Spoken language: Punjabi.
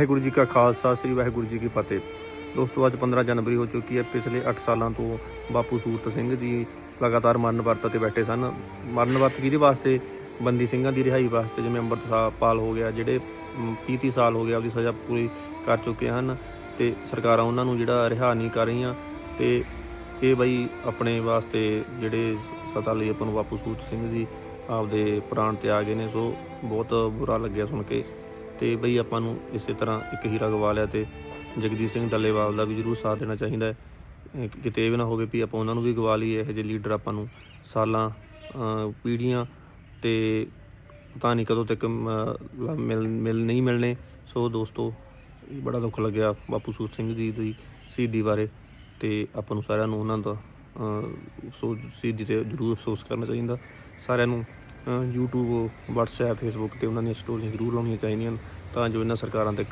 ਵਾਹਿਗੁਰੂ ਜੀ ਕਾ ਖਾਲਸਾ, ਸ੍ਰੀ ਵਾਹਿਗੁਰੂ ਜੀ ਕੀ ਫਤਿਹ। ਦੋਸਤੋ, ਅੱਜ 15 ਜਨਵਰੀ ਹੋ ਚੁੱਕੀ ਹੈ। ਪਿਛਲੇ 8 ਸਾਲਾਂ ਤੋਂ ਬਾਪੂ ਸੂਰਤ ਸਿੰਘ ਜੀ ਲਗਾਤਾਰ ਮਰਨ ਵਰਤ ਤੇ ਬੈਠੇ ਸਨ। ਮਰਨ ਵਰਤ ਕਿਹਦੇ ਵਾਸਤੇ? ਬੰਦੀ ਸਿੰਘਾਂ ਦੀ ਰਿਹਾਈ ਵਾਸਤੇ। ਜਿਵੇਂ ਅੰਮ੍ਰਿਤਸਰ ਪਾਲ ਹੋ ਗਿਆ, ਜਿਹੜੇ 30 ਸਾਲ ਹੋ ਗਿਆ, ਆਪਦੀ ਸਜ਼ਾ ਪੂਰੀ ਕਰ ਚੁੱਕੇ ਹਨ ਤੇ ਸਰਕਾਰਾਂ ਉਹਨਾਂ ਨੂੰ ਜਿਹੜਾ ਰਿਹਾ ਨਹੀਂ ਕਰ ਰਹੀਆਂ। ਤੇ ਇਹ ਬਈ ਆਪਣੇ ਵਾਸਤੇ ਜਿਹੜੇ ਸਤਾ ਲਈ ਆਪਾਂ ਨੂੰ ਬਾਪੂ ਸੂਰਤ ਸਿੰਘ ਜੀ ਆਪਦੇ ਪ੍ਰਾਣ ਤੇ ਆ ਗਏ ਨੇ। ਸੋ ਬਹੁਤ ਬੁਰਾ ਲੱਗਿਆ ਸੁਣ ਕੇ। ਤੇ ਬਈ ਆਪਾਂ ਨੂੰ ਇਸੇ ਤਰ੍ਹਾਂ ਇੱਕ ਹੀਰਾ ਗਵਾ ਲਿਆ ਤੇ ਜਗਦੀਪ ਸਿੰਘ ਡੱਲੇਵਾਲ ਦਾ ਵੀ ਜ਼ਰੂਰ ਸਾਥ ਦੇਣਾ ਚਾਹੀਦਾ ਹੈ। ਕਿਤੇ ਇਹ ਵੀ ਨਾ ਹੋਵੇ ਵੀ ਆਪਾਂ ਉਹਨਾਂ ਨੂੰ ਵੀ ਗਵਾ ਲਈਏ ਇਹੋ ਜਿਹੇ ਲੀਡਰ ਆਪਾਂ ਨੂੰ ਸਾਲਾਂ ਅਹ ਪੀੜ੍ਹੀਆਂ ਤੇ ਪਤਾ ਨਹੀਂ ਕਦੋਂ ਤੱਕ ਮਿਲ ਮਿਲ ਨਹੀਂ ਮਿਲਣੇ। ਸੋ ਦੋਸਤੋ ਬੜਾ ਦੁੱਖ ਲੱਗਿਆ ਬਾਪੂ ਸੂਰ ਸਿੰਘ ਜੀ ਦੀ ਸ਼ਹੀਦੀ ਬਾਰੇ ਤੇ ਆਪਾਂ ਨੂੰ ਸਾਰਿਆਂ ਨੂੰ ਉਹਨਾਂ ਦਾ ਅਹ, ਸੋ ਸ਼ਹੀਦੀ ਤੇ ਜ਼ਰੂਰ ਅਫਸੋਸ ਕਰਨਾ ਚਾਹੀਦਾ। ਸਾਰਿਆਂ ਨੂੰ YouTube, WhatsApp, Facebook ਤੇ ਉਹਨਾਂ ਦੀਆਂ ਸਟੋਰੀਆਂ ਜ਼ਰੂਰ ਲਾਉਣੀਆਂ ਚਾਹੀਦੀਆਂ ਹਨ, ਤਾਂ ਜੋ ਇਹਨਾਂ ਸਰਕਾਰਾਂ ਤੇ